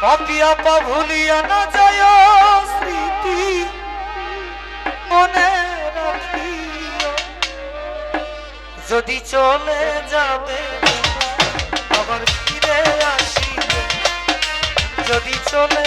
পাপিয়া পা ভুলিয়া না যায় স্মৃতি মনে যদি চলে যাবে আবার ফিরে আসি যদি চলে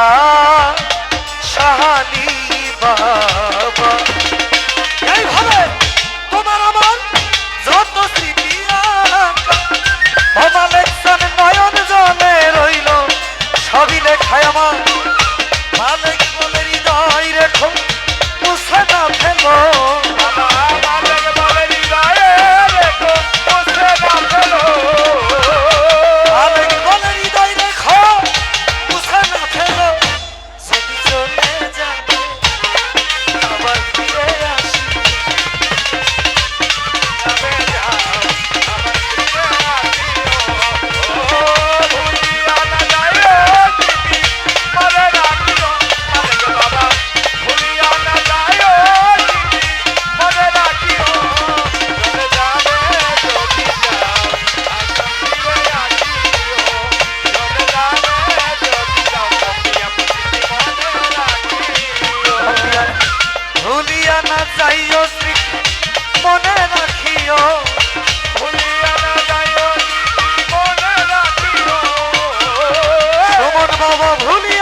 Ah. না যাইও মনে রাখিও। ভুলিয়া না যাইও মনে রাখিও। বাবা ভুলিয়া